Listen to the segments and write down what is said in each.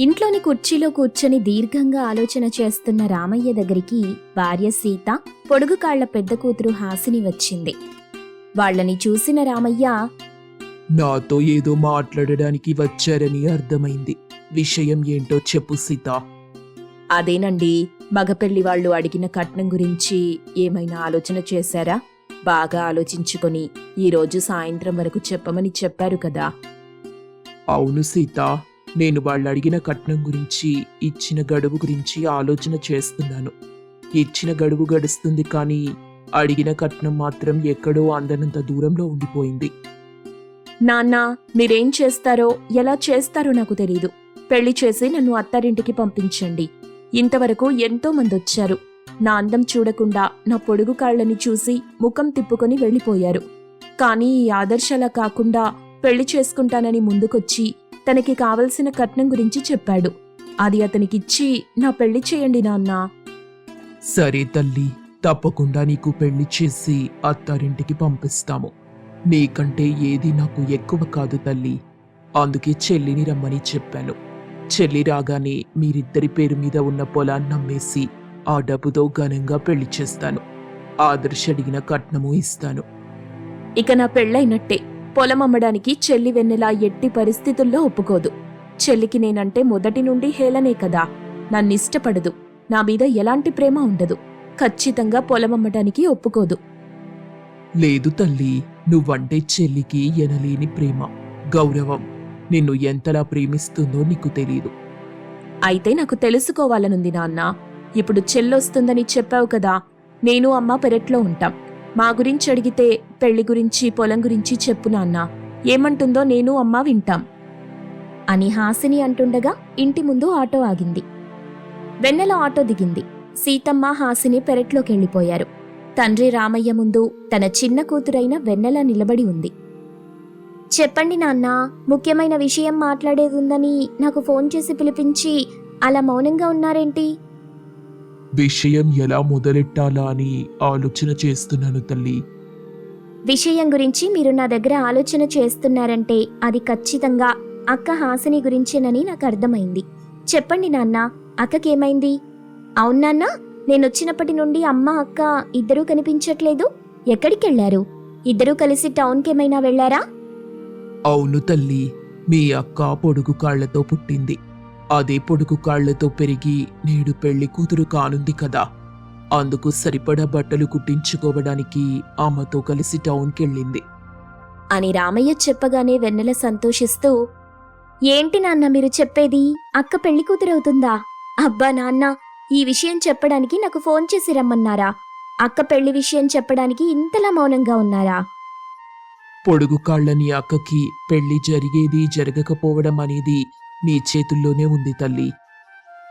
ఇంట్లోని కుర్చీలో కూర్చొని దీర్ఘంగా ఆలోచన చేస్తున్న రామయ్య దగ్గరికి భార్య సీత పొడుగు కాళ్ళ పెద్ద కూతురు హాసిని వచ్చింది. వాళ్ళని చూసిన రామయ్య నాతో ఏదో మాట్లాడడానికి వచ్చారని అర్థమైంది. విషయం ఏంటో చెప్పు సీత. అదేనండి మగపెళ్ళి వాళ్ళు అడిగిన కట్నం గురించి ఏమైనా ఆలోచన చేశారా? బాగా ఆలోచించుకొని ఈరోజు సాయంత్రం వరకు చెప్పమని చెప్పారు కదా. అవును సీత. నేను వాళ్ళు అడిగిన కట్నం గురించి ఇచ్చిన గడువు గురించి ఆలోచన చేస్తున్నాను. ఇచ్చిన గడువు గడుస్తుంది కానీ అడిగిన కట్నం మాత్రం ఎక్కడో అందనంత దూరంలో ఉండిపోయింది. నాన్నా మీరేం చేస్తారో ఎలా చేస్తారో నాకు తెలీదు. పెళ్ళి చేసి నన్ను అత్తారింటికి పంపించండి. ఇంతవరకు ఎంతో మంది వచ్చారు నా అందం చూడకుండా నా పొడుగు కాళ్ళని చూసి ముఖం తిప్పుకొని వెళ్ళిపోయారు. కానీ ఈ ఆదర్శలా కాకుండా పెళ్ళి చేసుకుంటానని ముందుకొచ్చి తనకి కావలసిన కట్నం గురించి చెప్పాడు. అది అతనికిచ్చి నా పెళ్ళి చేయండి నాన్నా. సరే తల్లి తప్పకుండా నీకు పెళ్ళి చేసి అత్తారింటికి పంపిస్తాము. నీకంటే ఏది నాకు ఎక్కువ కాదు తల్లి. అందుకే చెల్లిని రమ్మని చెప్పాను. చెల్లి రాగానే మీరిద్దరి పేరు మీద ఉన్న పొలాన్ని అమ్మేసి ఆ డబ్బుతో ఘనంగా పెళ్ళి చేస్తాను. ఆదర్శ అడిగిన కట్నము ఇస్తాను. ఇక నా పెళ్ళైనట్టే. పొలం అమ్మడానికి చెల్లి వెన్నెలా ఎట్టి పరిస్థితుల్లో ఒప్పుకోదు. చెల్లికి నేనంటే మొదటి నుండి హేళనే కదా. నన్నిష్టపడదు. నా మీద ఎలాంటి ప్రేమ ఉండదు. ఖచ్చితంగా పొలం అమ్మడానికి ఒప్పుకోదు. లేదు తల్లి నువ్వంటే చెల్లికి ఎనలేని ప్రేమ. గౌరవం. నిన్ను ఎంతలా ప్రేమిస్తుందో నీకు తెలియదు అయితే నాకు తెలుసుకోవాలనుంది నాన్న. ఇప్పుడు చెల్లొస్తుందని చెప్పావు కదా. నేను అమ్మ పెరట్లో ఉంటాం. మా గురించి అడిగితే పెళ్ళి గురించి పొలం గురించి చెప్పు నాన్న. ఏమంటుందో నేను అమ్మ వింటాం. అని హాసిని అంటుండగా ఇంటి ముందు ఆటో ఆగింది. వెన్నెల ఆటో దిగింది. సీతమ్మ హాసిని పెరట్లోకెళ్ళిపోయారు. తండ్రి రామయ్య ముందు తన చిన్న కూతురైన వెన్నెల నిలబడి ఉంది. చెప్పండి నాన్న ముఖ్యమైన విషయం మాట్లాడేది ఉందని నాకు ఫోన్ చేసి పిలిపించి అలా మౌనంగా ఉన్నారేంటి? విషయం ఎలా మొదలెట్టాలా అని ఆలోచన చేస్తున్నాను తల్లి. విషయం గురించి మీరు నా దగ్గర ఆలోచన చేస్తున్నారంటే అది ఖచ్చితంగా అక్క హాసిని గురించేనని నాకు అర్థమైంది. చెప్పండి నాన్న అక్కకేమైంది? అవును నాన్న నేనొచ్చినప్పటి నుండి అమ్మ అక్క ఇద్దరూ కనిపించట్లేదు. ఎక్కడికెళ్ళారు? ఇద్దరూ కలిసి టౌన్కేమైనా వెళ్ళారా? అవును తల్లి మీ అక్క పొడుగు కాళ్ళతో పుట్టింది. అదే పొడుగు కాళ్ళతో పెరిగి నేడు పెళ్ళి కూతురు కానుంది కదా. అందుకు సరిపడా బట్టలు కుట్టించుకోవడానికి అమ్మతో కలిసి టౌన్కెళ్ళింది. అని రామయ్య చెప్పగానే వెన్నెల సంతోషిస్తూ ఏంటి నాన్న మీరు చెప్పేది? అక్క పెళ్ళి కూతురవుతుందా అబ్బా నాన్న ఈ విషయం చెప్పడానికి నాకు ఫోన్ చేసి రమ్మన్నారా? అక్క పెళ్ళి విషయం చెప్పడానికి ఇంతలా మౌనంగా ఉన్నారా? పొడుగు కాళ్ళని అక్కకి పెళ్ళి జరిగేది జరగకపోవడం అనేది నీ చేతుల్లోనే ఉంది తల్లి.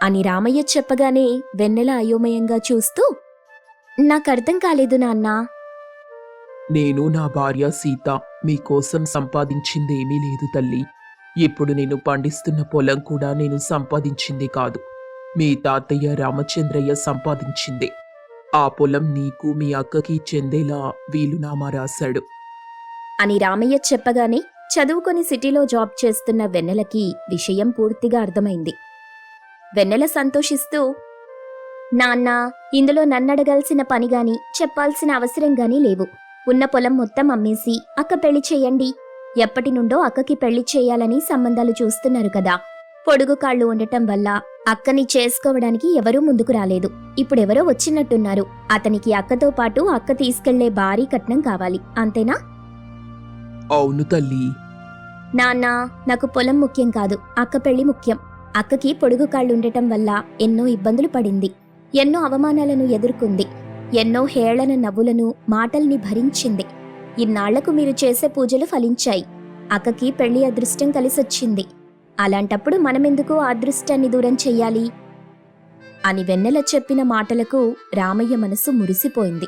అని రామయ్య చెప్పగానే వెన్నెల అయోమయంగా చూస్తూ నాకర్థం కాలేదు నాన్నా. నేను నా భార్య సీత మీకోసం సంపాదించిందేమీ లేదు తల్లి. ఇప్పుడు నేను పండిస్తున్న పొలం కూడా నేను సంపాదించింది కాదు. మీ తాతయ్య రామచంద్రయ్య సంపాదించింది. ఆ పొలం నీకు మీ అక్కకి చెందేలా వీలునామా రాశాడు. అని రామయ్య చెప్పగానే చదువుకొని సిటీలో జాబ్ చేస్తున్న వెన్నెలకి విషయం పూర్తిగా అర్థమైంది. వెన్నెల సంతోషిస్తూ నాన్న ఇందులో నన్నడగాల్సిన పని గాని చెప్పాల్సిన అవసరం గాని లేవు. ఉన్న పొలం మొత్తం అమ్మేసి అక్క పెళ్ళి చేయండి. ఎప్పటి నుండో అక్కకి పెళ్ళి చేయాలని సంబంధాలు చూస్తున్నారు కదా. పొడుగు కాళ్ళు ఉండటం వల్ల అక్కని చేసుకోవడానికి ఎవరూ ముందుకు రాలేదు. ఇప్పుడెవరో వచ్చినట్టున్నారు. అతనికి అక్కతో పాటు అక్క తీసుకెళ్ళే భారీ కట్నం కావాలి. అంతేనా? అవును తల్లి. నాన్నా నాకు పొలం ముఖ్యం కాదు అక్క పెళ్ళి ముఖ్యం. అక్కకి పొడుగు కాళ్ళుండటం వల్ల ఎన్నో ఇబ్బందులు పడింది. ఎన్నో అవమానాలను ఎదుర్కొంది. ఎన్నో హేళన నవ్వులను మాటల్ని భరించింది. ఇన్నాళ్ళకు మీరు చేసే పూజలు ఫలించాయి. అక్కకి పెళ్ళి అదృష్టం కలిసొచ్చింది. అలాంటప్పుడు మనమెందుకు ఆ అదృష్టాన్ని దూరం చెయ్యాలి? అని వెన్నెల చెప్పిన మాటలకు రామయ్య మనసు మురిసిపోయింది.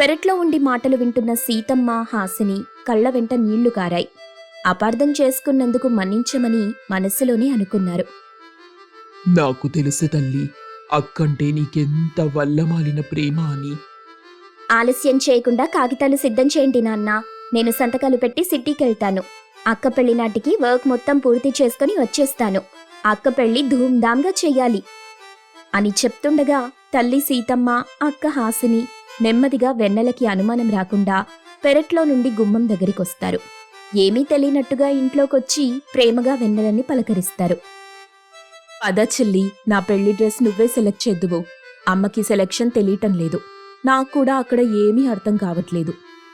పెరట్లో ఉండి మాటలు వింటున్న సీతమ్మ హాసిని కళ్ళ వెంట నీళ్ళు కారాయి. అపార్థం చేసుకున్నందుకు మన్నించమని మనస్సులోనే అనుకున్నారు. నాకు తెలుసు తల్లి అక్కంటే నీకెంత వల్లమాలిన ప్రేమ అని. ఆలస్యం చేయకుండా కాగితాలు సిద్ధం చేయండి నాన్న. నేను సంతకాలు పెట్టి సిటీకి వెళ్తాను అక్క పెళ్ళి నాటికి వర్క్ మొత్తం పూర్తి చేసుకుని వచ్చేస్తాను. అక్క పెళ్ళి ధూమ్ధామ్గా చెయ్యాలి అని చెప్తుండగా తల్లి సీతమ్మ అక్క హాసిని నెమ్మదిగా వెన్నెలకి అనుమానం రాకుండా పెరట్లో నుండి గుమ్మం దగ్గరికొస్తారు. ఏమీ తెలియనట్టుగా ఇంట్లోకొచ్చి ప్రేమగా వెన్నెలని పలకరిస్తారు. పద చెల్లి నా పెళ్ళి డ్రెస్ నువ్వే సెలెక్ట్ చేద్దువు. అమ్మకి సెలెక్షన్ తెలియటం లేదు. నాకు కూడా అక్కడ ఏమీ అర్థం కావట్లేదు.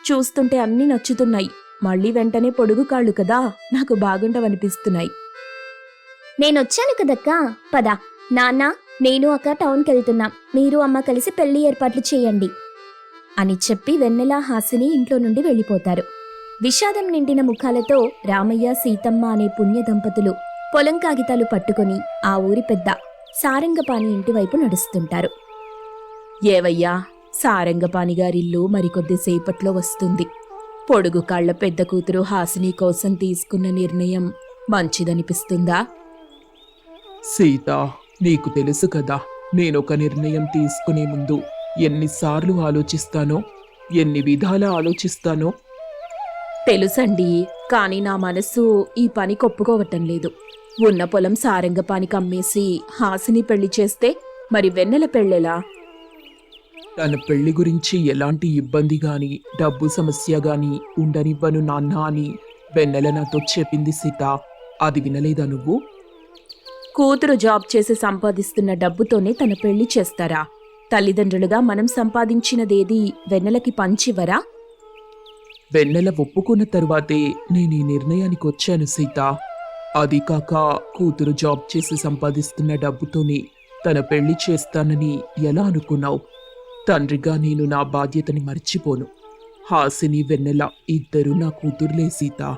చూస్తుంటే అన్నీ నచ్చుతున్నాయి. మళ్ళీ వెంటనే పొడుగు కాళ్ళు కదా నాకు బాగుండవనిపిస్తున్నాయి నేనొచ్చాను కదక్కా. పద. నాన్న నేను అక్క టౌన్కి వెళ్తున్నాం మీరు అమ్మ కలిసి పెళ్ళి ఏర్పాట్లు చేయండి. అని చెప్పి వెన్నెల హాసిని ఇంట్లో నుండి వెళ్ళిపోతారు. విషాదం నిండిన ముఖాలతో రామయ్య సీతమ్మ అనే పుణ్య దంపతులు పొలం కాగితాలు పట్టుకొని ఆ ఊరి పెద్ద సారంగపాణి ఇంటి వైపు నడుస్తుంటారు. ఏవయ్యా సారంగపాణి గారిల్లు మరికొద్దిసేపట్లో వస్తుంది. పొడుగు కాళ్ళ పెద్ద కూతురు హాసిని కోసం తీసుకున్న నిర్ణయం మంచిదనిపిస్తుందా? సీత నీకు తెలుసు కదా నేనొక నిర్ణయం తీసుకునే ముందు ఎన్నిసార్లు ఆలోచిస్తానో ఎన్ని విధాల ఆలోచిస్తానో? తెలుసండి కానీ నా మనస్సు ఈ పని కొప్పుకోవటం లేదు. ఉన్న పొలం సారంగపానికి అమ్మేసి హాసిని పెళ్ళి చేస్తే మరి వెన్నెల పెళ్ళెలా? తన పెళ్ళి గురించి ఎలాంటి ఇబ్బంది గాని డబ్బు సమస్య గాని ఉండనివ్వను నాన్న అని వెన్నెల నాతో చెప్పింది సీత. అది వినలేదా నువ్వు? కూతురు జాబ్ చేసి సంపాదిస్తున్న డబ్బుతోనే తన పెళ్ళి చేస్తారా? తల్లిదండ్రులుగా మనం సంపాదించినదేది వెన్నెలకి పంచివరా? వెన్నెల ఒప్పుకున్న తరువాతే నేను ఈ నిర్ణయానికి వచ్చాను సీత. అది కాక కూతురు జాబ్ చేసి సంపాదిస్తున్న డబ్బుతోనే తన పెళ్ళి చేస్తానని ఎలా అనుకున్నావు? తండ్రిగా నేను నా బాధ్యతని మర్చిపోను. హాసిని వెన్నెల ఇద్దరు నా కూతుర్లే సీత.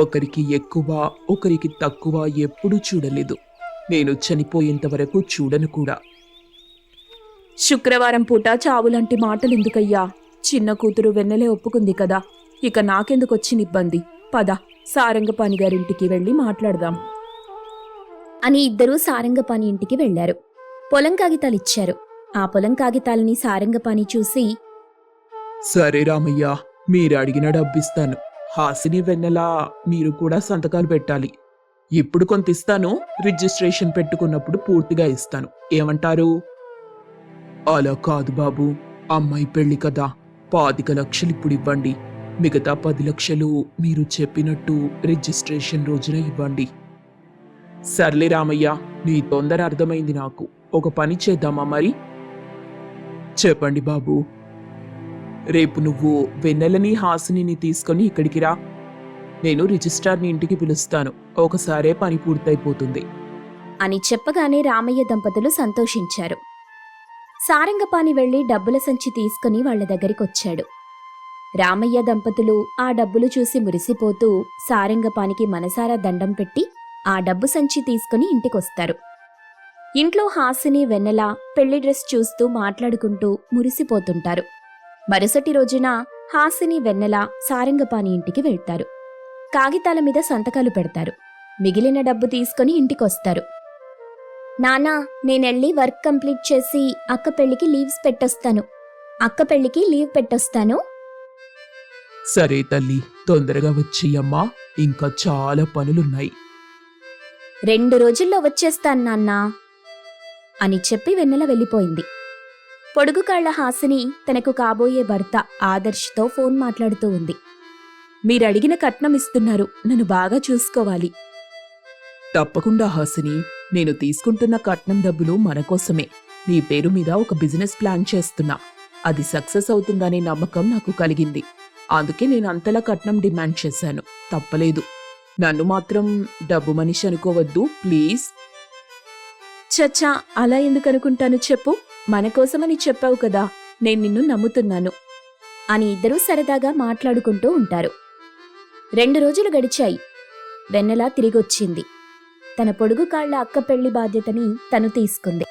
ఒకరికి ఎక్కువ ఒకరికి తక్కువ ఎప్పుడూ చూడలేదు. నేను చనిపోయేంత వరకు చూడను కూడా. శుక్రవారం పూట చావులాంటి మాటలెందుకయ్యా? చిన్న కూతురు వెన్నెలే ఒప్పుకుంది కదా. ఇక నాకెందుకొచ్చిన ఇబ్బంది పద సారంగపాణి గారింటికి వెళ్ళి మాట్లాడదాం. అని ఇద్దరూ సారంగపాణి ఇంటికి వెళ్ళారు పొలం కాగితాలిచ్చారు. ఆ పొలం కాగితాలని సారంగపాణి చూసి సరే రామయ్య మీరు అడిగిన డబ్బిస్తాను. హాసిని వెన్నెల మీరు కూడా సంతకాలు పెట్టాలి. ఇప్పుడు కొంత ఇస్తాను రిజిస్ట్రేషన్ పెట్టుకున్నప్పుడు పూర్తిగా ఇస్తాను. ఏమంటారు? అలా కాదు బాబు. అమ్మాయి పెళ్ళి కదా. పాతిక లక్షలు ఇప్పుడు ఇవ్వండి. మిగతా పది లక్షలు మీరు చెప్పినట్టు రిజిస్ట్రేషన్ రోజున ఇవ్వండి. సర్లే రామయ్య నీ తొందర అర్థమైంది నాకు. ఒక పని చేద్దామా మరి? చెప్పండి బాబు. రేపు నువ్వు వెన్నెలని హాసినిని తీసుకొని ఇక్కడికి రా. నేను రిజిస్ట్రార్ని ఇంటికి పిలుస్తాను. ఒకసారే పని పూర్తయిపోతుంది. అని చెప్పగానే రామయ్య దంపతులు సంతోషించారు. సారంగపాణి వెళ్ళి డబ్బుల సంచి తీసుకుని వాళ్ళ దగ్గరికొచ్చాడు. రామయ్య దంపతులు ఆ డబ్బులు చూసి మురిసిపోతూ సారంగపానికి మనసారా దండం పెట్టి ఆ డబ్బు సంచి తీసుకుని ఇంటికొస్తారు. ఇంట్లో హాసిని వెన్నెల పెళ్ళి డ్రెస్ చూస్తూ మాట్లాడుకుంటూ మురిసిపోతుంటారు. మరుసటి రోజున హాసిని వెన్నెల సారంగపాణి ఇంటికి వెళ్తారు. కాగితాల మీద సంతకాలు పెడతారు. మిగిలిన డబ్బు తీసుకుని ఇంటికొస్తారు. నానా నేనెళ్ళి వర్క్ కంప్లీట్ చేసి అక్క పెళ్ళికి లీవ్స్ పెట్టొస్తాను. అక్క పెళ్ళికి లీవ్ పెట్టొస్తాను. సరే తల్లి తొందరగా వచ్చి అమ్మా. ఇంకా చాలా పనులున్నాయి. రెండు రోజుల్లో వచ్చేస్తాను నాన్నా అని చెప్పి వెన్నెల వెళ్ళిపోయింది. పొడుగు కాళ్ళ హాసిని తనకు కాబోయే భర్త ఆదర్శ్తో ఫోన్ మాట్లాడుతూ ఉంది. మీరడిగిన కట్నం ఇస్తున్నారు. నన్ను బాగా చూసుకోవాలి. తప్పకుండా హాసిని నేను తీసుకుంటున్న కట్నం డబ్బులు మనకోసమే నీ పేరు మీద ఒక బిజినెస్ ప్లాన్ చేస్తున్నా. అది సక్సెస్ అవుతుందనే నమ్మకం నాకు కలిగింది. అందుకే నేను అంతలా కట్నం డిమాండ్ చేశాను. తప్పలేదు. నన్ను మాత్రం డబ్బు మనిషి అనుకోవద్దు ప్లీజ్. చచ్చా అలా ఎందుకు అనుకుంటాను చెప్పు మనకోసమని చెప్పావు కదా నేను నిన్ను నమ్ముతున్నాను. అని ఇద్దరూ సరదాగా మాట్లాడుకుంటూ ఉంటారు. రెండు రోజులు గడిచాయి. వెన్నెలా తిరిగొచ్చింది. తన పొడుగు కాళ్ళ అక్క పెళ్ళి బాధ్యతని తను తీసుకుంది.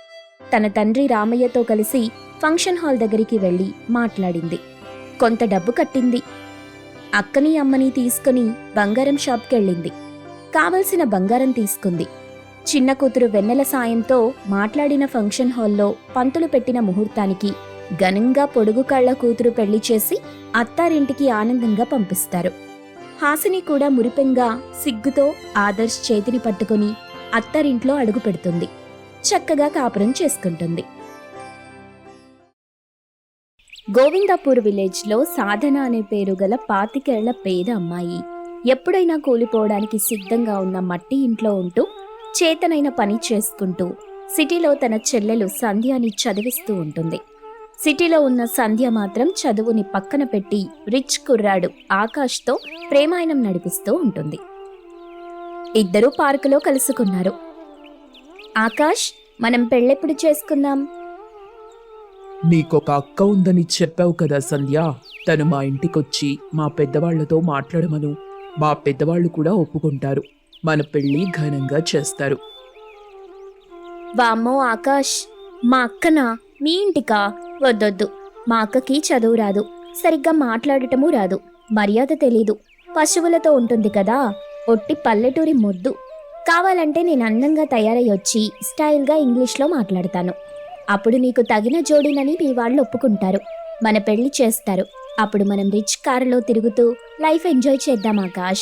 తన తండ్రి రామయ్యతో కలిసి ఫంక్షన్ హాల్ దగ్గరికి వెళ్ళి మాట్లాడింది. కొంత డబ్బు కట్టింది. అక్కని అమ్మని తీసుకుని బంగారం షాప్కెళ్ళింది కావలసిన బంగారం తీసుకుంది. చిన్న కూతురు వెన్నెల సాయంతో మాట్లాడిన ఫంక్షన్ హాల్లో పంతులు పెట్టిన ముహూర్తానికి ఘనంగా పొడుగు కళ్ళ కూతురు పెళ్ళి చేసి అత్తారింటికి ఆనందంగా పంపిస్తారు. హాసిని కూడా మురిపెంగా సిగ్గుతో ఆదర్శ్ చేతిని పట్టుకుని అత్తరింట్లో అడుగు పెడుతుంది. చక్కగా కాపురం చేసుకుంటుంది. గోవిందాపూర్ విలేజ్లో సాధన అనే పేరు గల పాతికేళ్ళ పేద అమ్మాయి ఎప్పుడైనా కూలిపోవడానికి సిద్ధంగా ఉన్న మట్టి ఇంట్లో ఉంటూ చేతనైన పని చేసుకుంటూ సిటీలో తన చెల్లెలు సంధ్యాని చదివిస్తూ ఉంటుంది. సిటీలో ఉన్న సంధ్య మాత్రం చదువుని పక్కన పెట్టి రిచ్ కుర్రాడు ఆకాష్తో ప్రేమాయణం నడిపిస్తూ ఉంటుంది. ఇద్దరూ పార్కులో కలుసుకున్నారు. ఆకాష్ మనం పెళ్ళెప్పుడు చేసుకుందాం నీకొక అక్క ఉందని చెప్పావు కదా సంధ్య. తను మా ఇంటికొచ్చి మా పెద్దవాళ్ళతో మాట్లాడమను. మా పెద్దవాళ్ళు కూడా ఒప్పుకుంటారు. మన పెళ్ళి ఘనంగా చేస్తారు. వామ్మో ఆకాష్ మా అక్కనా? మీ ఇంటికా? వద్దొద్దు. మా అక్కకి చదువు రాదు. సరిగ్గా మాట్లాడటమూ రాదు. మర్యాద తెలీదు. పశువులతో ఉంటుంది కదా ఒట్టి పల్లెటూరి మొద్దు. కావాలంటే నేను అందంగా తయారై వచ్చి స్టైల్గా ఇంగ్లీష్లో మాట్లాడతాను. అప్పుడు నీకు తగిన జోడినని మీ వాళ్ళు ఒప్పుకుంటారు. మన పెళ్ళి చేస్తారు. అప్పుడు మనం రిచ్ కారులో తిరుగుతూ లైఫ్ ఎంజాయ్ చేద్దాం ఆకాష్.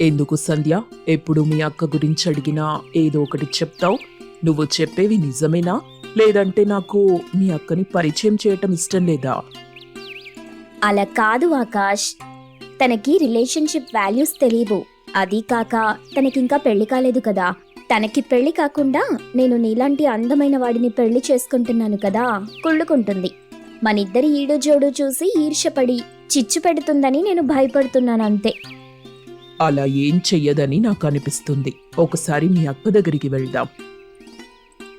ఎందుకు సంధ్య? ఎప్పుడు మీ అక్క గురించి అడిగినా ఏదో ఒకటి చెప్తావు? నువ్వు చెప్పేవి నిజమేనా? లేదంటే నాకు మీ అక్కని పరిచయం చేయటం ఇష్టం లేదా? అలా కాదు ఆకాష్. తనకి రిలేషన్షిప్ వాల్యూస్ తెలియవు అది కాక తనకింకా పెళ్ళి కాలేదు కదా. తనకి పెళ్ళి కాకుండా నేను నీలాంటి అందమైన వాడిని పెళ్ళి చేసుకుంటున్నాను కదా కుళ్ళుకుంటుంది. మనిద్దరి ఈడు జోడు చూసి ఈర్ష్యపడి చిచ్చు పెడుతుందని నేను భయపడుతున్నాను అంతే. అలా ఏం చెయ్యదని నాకు అనిపిస్తుంది ఒకసారి మీ అక్క దగ్గరికి వెళ్దాం.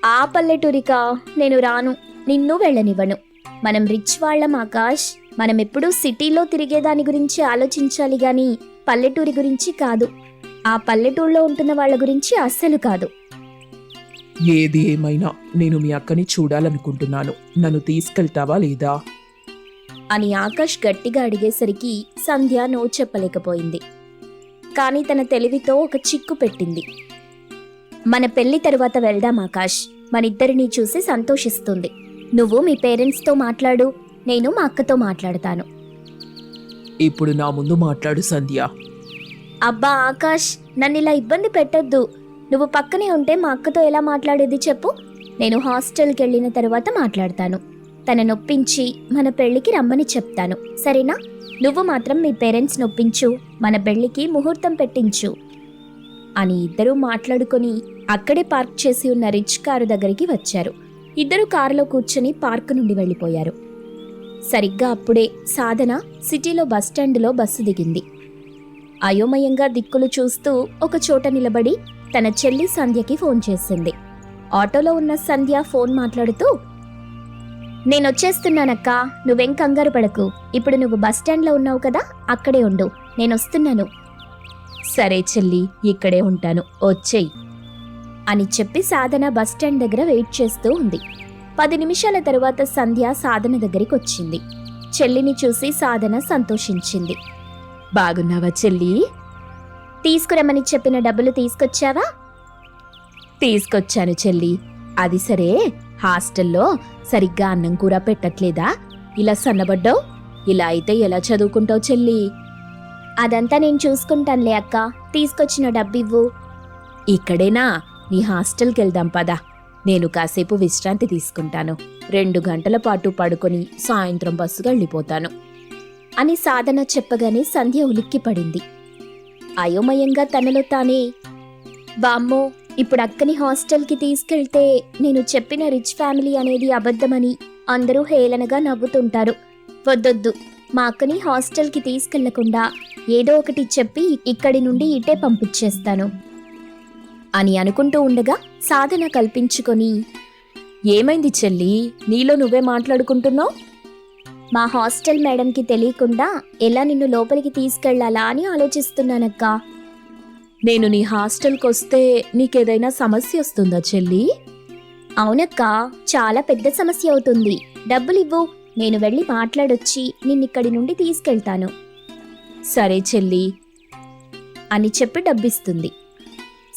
ఆ పల్లెటూరికా? నేను రాను. నిన్ను వెళ్ళనివ్వను. మనం రిచ్ వాళ్ళం ఆకాష్. మనం ఎప్పుడూ సిటీలో తిరిగే దాని గురించి ఆలోచించాలి గాని పల్లెటూరి గురించి కాదు. ఆ పల్లెటూరులో ఉంటున్న వాళ్ళ గురించి అస్సలు కాదు. ఏది ఏమైనా నేను మీ అక్కని చూడాలనుకుంటున్నాను. నన్ను తీసుకెళ్తావా లేదా? అని ఆకాష్ గట్టిగా అడిగేసరికి సంధ్య నో చెప్పలేకపోయింది. కానీ తన తెలివితో ఒక చిక్కు పెట్టింది. మన పెళ్ళి తరువాత వెళ్దాం ఆకాష్. మనిద్దరినీ చూసి సంతోషిస్తుంది. నువ్వు మీ పేరెంట్స్తో మాట్లాడు. నేను మా అక్కతో మాట్లాడతాను. ఇప్పుడు నా ముందు మాట్లాడు సంధ్య. అబ్బా ఆకాష్ నన్ను ఇలా ఇబ్బంది పెట్టొద్దు. నువ్వు పక్కనే ఉంటే మా అక్కతో ఎలా మాట్లాడేది చెప్పు. నేను హాస్టల్కి వెళ్ళిన తర్వాత మాట్లాడతాను. తన నొప్పించి మన పెళ్ళికి రమ్మని చెప్తాను. సరేనా? నువ్వు మాత్రం మీ పేరెంట్స్ నొప్పించు మన పెళ్ళికి ముహూర్తం పెట్టించు అని ఇద్దరూ మాట్లాడుకొని అక్కడే పార్క్ చేసి ఉన్న రిచ్ కారు దగ్గరికి వచ్చారు. ఇద్దరు కారులో కూర్చొని పార్క్ నుండి వెళ్ళిపోయారు. సరిగ్గా అప్పుడే సాధన సిటీలో బస్టాండ్లో బస్సు దిగింది. అయోమయంగా దిక్కులు చూస్తూ ఒక చోట నిలబడి తన చెల్లి సంధ్యకి ఫోన్ చేసింది. ఆటోలో ఉన్న సంధ్య ఫోన్ మాట్లాడుతూ నేనొచ్చేస్తున్నానక్క నువ్వెం కంగారు పడకు. ఇప్పుడు నువ్వు బస్టాండ్లో ఉన్నావు కదా అక్కడే ఉండు. నేనొస్తున్నాను. సరే చెల్లి ఇక్కడే ఉంటాను. వచ్చేయ్. అని చెప్పి సాధన బస్టాండ్ దగ్గర వెయిట్ చేస్తూ ఉంది. పది నిమిషాల తరువాత సంధ్య సాధన దగ్గరికి వచ్చింది చెల్లిని చూసి సాధన సంతోషించింది. బాగున్నావా చెల్లి? తీసుకురమ్మని చెప్పిన డబ్బులు తీసుకొచ్చావా? తీసుకొచ్చాను చెల్లి. అది సరే హాస్టల్లో సరిగ్గా అన్నం కూర పెట్టట్లేదా? ఇలా సన్నబడ్డావు? ఇలా అయితే ఎలా చదువుకుంటావు చెల్లి? అదంతా నేను చూసుకుంటానులే అక్క. తీసుకొచ్చిన డబ్బివ్వు. ఇక్కడేనా? నీ హాస్టల్కి వెళ్దాం పదా. నేను కాసేపు విశ్రాంతి తీసుకుంటాను. రెండు గంటల పాటు పడుకొని సాయంత్రం బస్సుకు వెళ్ళిపోతాను. అని సాధన చెప్పగానే సంధ్య ఉలిక్కిపడింది. అయోమయంగా తనలో తానే బామ్మో ఇప్పుడు అక్కని హాస్టల్కి తీసుకెళ్తే నేను చెప్పిన రిచ్ ఫ్యామిలీ అనేది అబద్ధమని అందరూ హేళనగా నవ్వుతుంటారు. వద్దొద్దు మా అక్కని హాస్టల్కి తీసుకెళ్ళకుండా ఏదో ఒకటి చెప్పి ఇక్కడి నుండి ఇటే పంపించేస్తాను. అని అనుకుంటూ ఉండగా సాధన కల్పించుకొని ఏమైంది చెల్లి? నీలో నువ్వే మాట్లాడుకుంటున్నావు? మా హాస్టల్ మేడంకి తెలియకుండా ఎలా నిన్ను లోపలికి తీసుకెళ్ళాలా అని ఆలోచిస్తున్నానక్క. నేను నీ హాస్టల్కి వస్తే నీకేదైనా సమస్య వస్తుందా చెల్లి? అవునక్క చాలా పెద్ద సమస్య అవుతుంది. డబ్బులివ్వు. నేను వెళ్ళి మాట్లాడొచ్చి నిన్నిక్కడి నుండి తీసుకెళ్తాను. సరే చెల్లి. అని చెప్పి డబ్బిస్తుంది.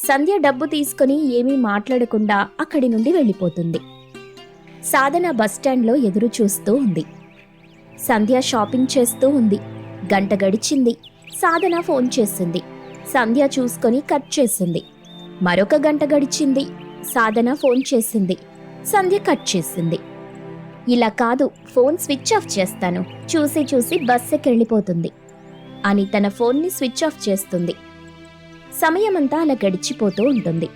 సంధ్య డబ్బు తీసుకుని ఏమీ మాట్లాడకుండా అక్కడి నుండి వెళ్ళిపోతుంది. సాధన బస్టాండ్లో ఎదురు చూస్తూ ఉంది. సంధ్య షాపింగ్ చేస్తూ ఉంది. గంట గడిచింది. సాధన ఫోన్ చేసింది సంధ్య చూసుకొని కట్ చేసింది మరొక గంట గడిచింది. సాధన ఫోన్ చేసింది సంధ్య కట్ చేసింది ఇలా కాదు. ఫోన్ స్విచ్ ఆఫ్ చేస్తాను. చూసి చూసి బస్ వెళ్ళిపోతుంది అని తన ఫోన్ని స్విచ్ ఆఫ్ చేస్తుంది. సమయమంతా అలా గడిచిపోతూ ఉంటుంది.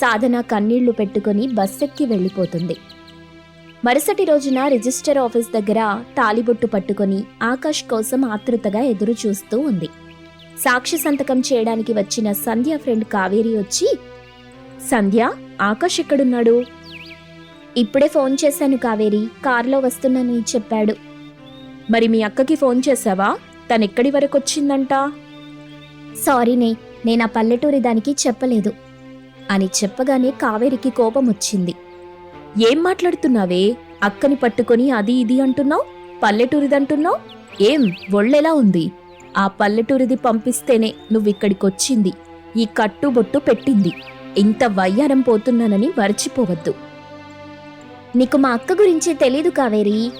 సాధన కన్నీళ్ళు పెట్టుకొని బస్సెక్కి వెళ్ళిపోతుంది. మరుసటి రోజున రిజిస్టర్ ఆఫీస్ దగ్గర తాలిబొట్టు పట్టుకొని ఆకాష్ కోసం ఆతృతగా ఎదురు చూస్తూ ఉంది. సాక్షి సంతకం చేయడానికి వచ్చిన సంధ్య ఫ్రెండ్ కావేరి వచ్చి సంధ్య ఆకాష్ ఎక్కడున్నాడు? ఇప్పుడే ఫోన్ చేశాను కావేరి కారులో వస్తున్నానని చెప్పాడు. మరి మీ అక్కకి ఫోన్ చేశావా? తనెక్కడి వరకు వచ్చిందంట? సారీనే నేను ఆ పల్లెటూరి దానికి చెప్పలేదు. అని చెప్పగానే కావేరికి కోపం వచ్చింది ఏం మాట్లాడుతున్నావే? అక్కని పట్టుకొని అది ఇది అంటున్నావు? పల్లెటూరిదంటున్నావు ఏం? ఒళ్ళెలా ఉంది? ఆ పల్లెటూరిది పంపిస్తేనే నువ్విక్కడికొచ్చింది. ఈ కట్టుబొట్టు పెట్టింది. ఇంత వయ్యారం పోతున్నానని మర్చిపోవద్దు. నీకు మా అక్క గురించి తెలీదు కావేరి?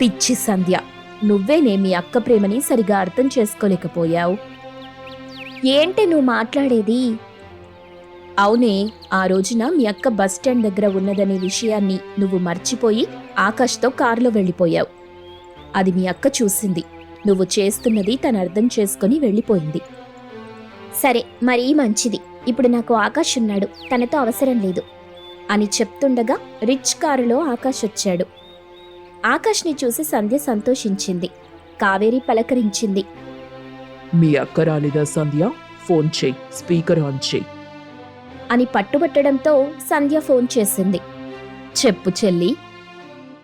పిచ్చి సంధ్య. నువ్వేనే మీ అక్క ప్రేమని సరిగా అర్థం చేసుకోలేకపోయావు. ఏంటి నువ్వు మాట్లాడేది? అవునే ఆ రోజున మీ అక్క బస్ స్టాండ్ దగ్గర ఉన్నదనే విషయాన్ని నువ్వు మర్చిపోయి ఆకాష్తో కారులో వెళ్ళిపోయావు. అది మీ అక్క చూసింది. నువ్వు చేస్తున్నది తను అర్థం చేసుకుని వెళ్ళిపోయింది. సరే మరీ మంచిది. ఇప్పుడు నాకు ఆకాష్ ఉన్నాడు. తనతో అవసరం లేదు. అని చెప్తుండగా రిచ్ కారులో ఆకాష్ వచ్చాడు. ఆకాష్ని చూసి సంధ్య సంతోషించింది. కావేరి పలకరించింది. మీ అక్క రాలేదా సంధ్య ఫోన్ చేయి స్పీకర్ ఆన్ చేయి. అని పట్టుబట్టడంతో సంధ్య ఫోన్ చేసింది. చెప్పు చెల్లి.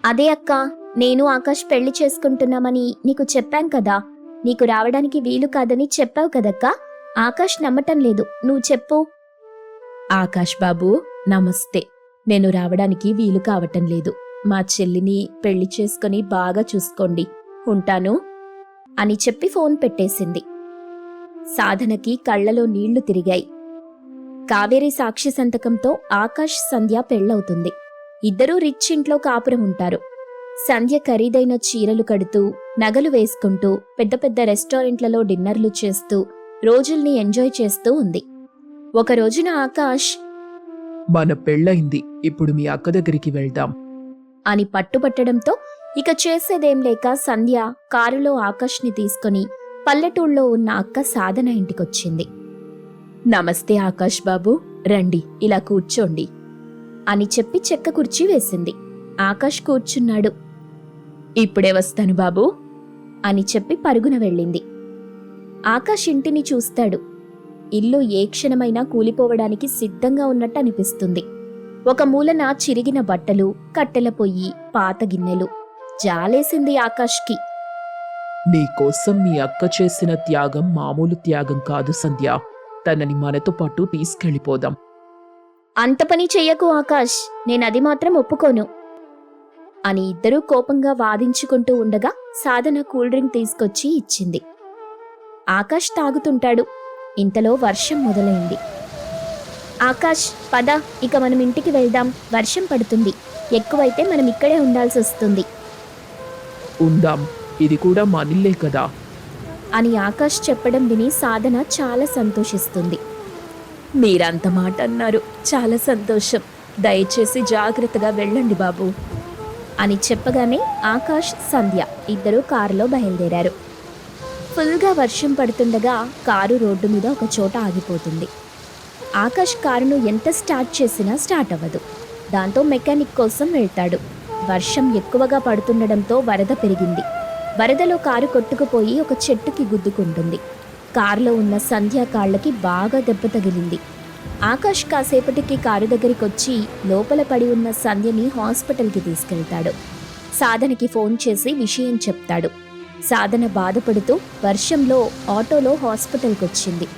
అదే అక్క నేను ఆకాష్ పెళ్ళి చేసుకుంటున్నామని నీకు చెప్పాం కదా. నీకు రావడానికి వీలు కాదని చెప్పావు కదక్కా. ఆకాష్ నమ్మటం లేదు. నువ్వు చెప్పు. ఆకాష్ బాబు నమస్తే. నేను రావడానికి వీలు కావటం లేదు. మా చెల్లిని పెళ్ళి చేసుకుని బాగా చూసుకోండి. ఉంటాను? అని చెప్పి ఫోన్ పెట్టేసింది. సాధనకి కళ్ళలో నీళ్ళు తిరిగాయి. కావేరి సాక్షి సంతకంతో ఆకాష్ సంధ్య పెళ్ళవుతుంది. ఇద్దరూ రిచ్ ఇంట్లో కాపురం ఉంటారు. సంధ్య ఖరీదైన చీరలు కడుతూ నగలు వేసుకుంటూ పెద్ద పెద్ద రెస్టారెంట్లలో డిన్నర్లు చేస్తూ రోజుల్ని ఎంజాయ్ చేస్తూ ఉంది. ఒక రోజున ఆకాష్ మన పెళ్ళయింది ఇప్పుడు మీ అక్క దగ్గరికి వెళ్దాం. అని పట్టుబట్టడంతో ఇక చేసేదేం లేక సంధ్య కారులో ఆకాష్ని తీసుకుని పల్లెటూళ్ళలో ఉన్న అక్క సాధన ఇంటికొచ్చింది. నమస్తే ఆకాష్ బాబు రండి ఇలా కూర్చోండి అని చెప్పి చెక్క కుర్చీ వేసింది. ఆకాష్ కూర్చున్నాడు. ఇప్పుడే వస్తాను బాబు అని చెప్పి పరుగున వెళ్ళింది. ఆకాష్ ఇంటిని చూస్తాడు. ఇల్లు ఏ క్షణమైనా కూలిపోవడానికి సిద్ధంగా ఉన్నట్టు అనిపిస్తుంది. ఒక మూలన చిరిగిన బట్టలు కట్టెల పొయ్యి పాత గిన్నెలు జాలేసింది ఆకాష్కి. నీకోసం మీ అక్క చేసిన త్యాగం మామూలు త్యాగం కాదు సంధ్య. తనని మనతో పాటు తీసుకెళ్ళిపోదాం. అంత పని చెయ్యకు ఆకాష్. నేనది మాత్రం ఒప్పుకోను. అని ఇద్దరూ కోపంగా వాదించుకుంటూ ఉండగా సాధన కూల్ డ్రింక్ తీసుకొచ్చి ఇచ్చింది. ఆకాష్ తాగుతుంటాడు. ఇంతలో వర్షం మొదలైంది. ఆకాష్ పద ఇక మనం ఇంటికి వెళ్దాం. వర్షం పడుతుంది. ఎక్కువైతే మనం ఇక్కడే ఉండాల్సి వస్తుంది ఉందాం. ఇది కూడా మనిల్లే కదా. అని ఆకాష్ చెప్పడం విని సాధన చాలా సంతోషిస్తుంది. మీరంత మాట అన్నారు చాలా సంతోషం. దయచేసి జాగ్రత్తగా వెళ్ళండి బాబు. అని చెప్పగానే ఆకాష్ సంధ్య ఇద్దరూ కారులో బయలుదేరారు. ఫుల్గా వర్షం పడుతుండగా కారు రోడ్డు మీద ఒక చోట ఆగిపోతుంది. ఆకాష్ కారును ఎంత స్టార్ట్ చేసినా స్టార్ట్ అవ్వదు. దాంతో మెకానిక్ కోసం వెళ్తాడు. వర్షం ఎక్కువగా పడుతుండడంతో వరద పెరిగింది. వరదలో కారు కొట్టుకుపోయి ఒక చెట్టుకి గుద్దుకుంటుంది. కారులో ఉన్న సంధ్య కాళ్ళకి బాగా దెబ్బ తగిలింది. ఆకాష్ కాసేపటికి కారు దగ్గరికి వచ్చి లోపల పడి ఉన్న సంధ్యని హాస్పిటల్కి తీసుకెళ్తాడు. సాధనకి ఫోన్ చేసి విషయం చెప్తాడు. సాధన బాధపడుతూ వర్షంలో ఆటోలో హాస్పిటల్కి వచ్చింది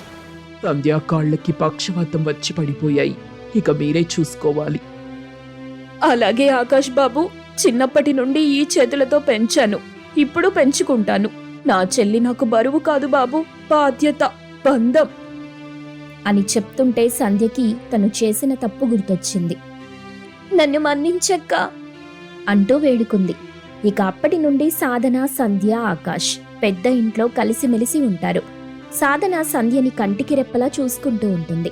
సంధ్య కాళ్ళకి పక్షవాతం వచ్చి పడిపోయాయి. ఇక మీరే చూసుకోవాలి. అలాగే ఆకాష్ బాబు చిన్నప్పటి నుండి ఈ చేతులతో పెంచాను. ఇప్పుడు పెంచుకుంటాను. నా చెల్లి నాకు బరువు కాదు బాబు బాధ్యత బంధం. అని చెప్తుంటే సంధ్యకి తను చేసిన తప్పు గుర్తొచ్చింది. నన్ను మన్నించక్క అంటూ వేడుకుంది. ఇక అప్పటి నుండి సాధన సంధ్య ఆకాష్ పెద్ద ఇంట్లో కలిసిమెలిసి ఉంటారు. సాధన సంధ్యని కంటికి రెప్పలా చూసుకుంటూ ఉంటుంది.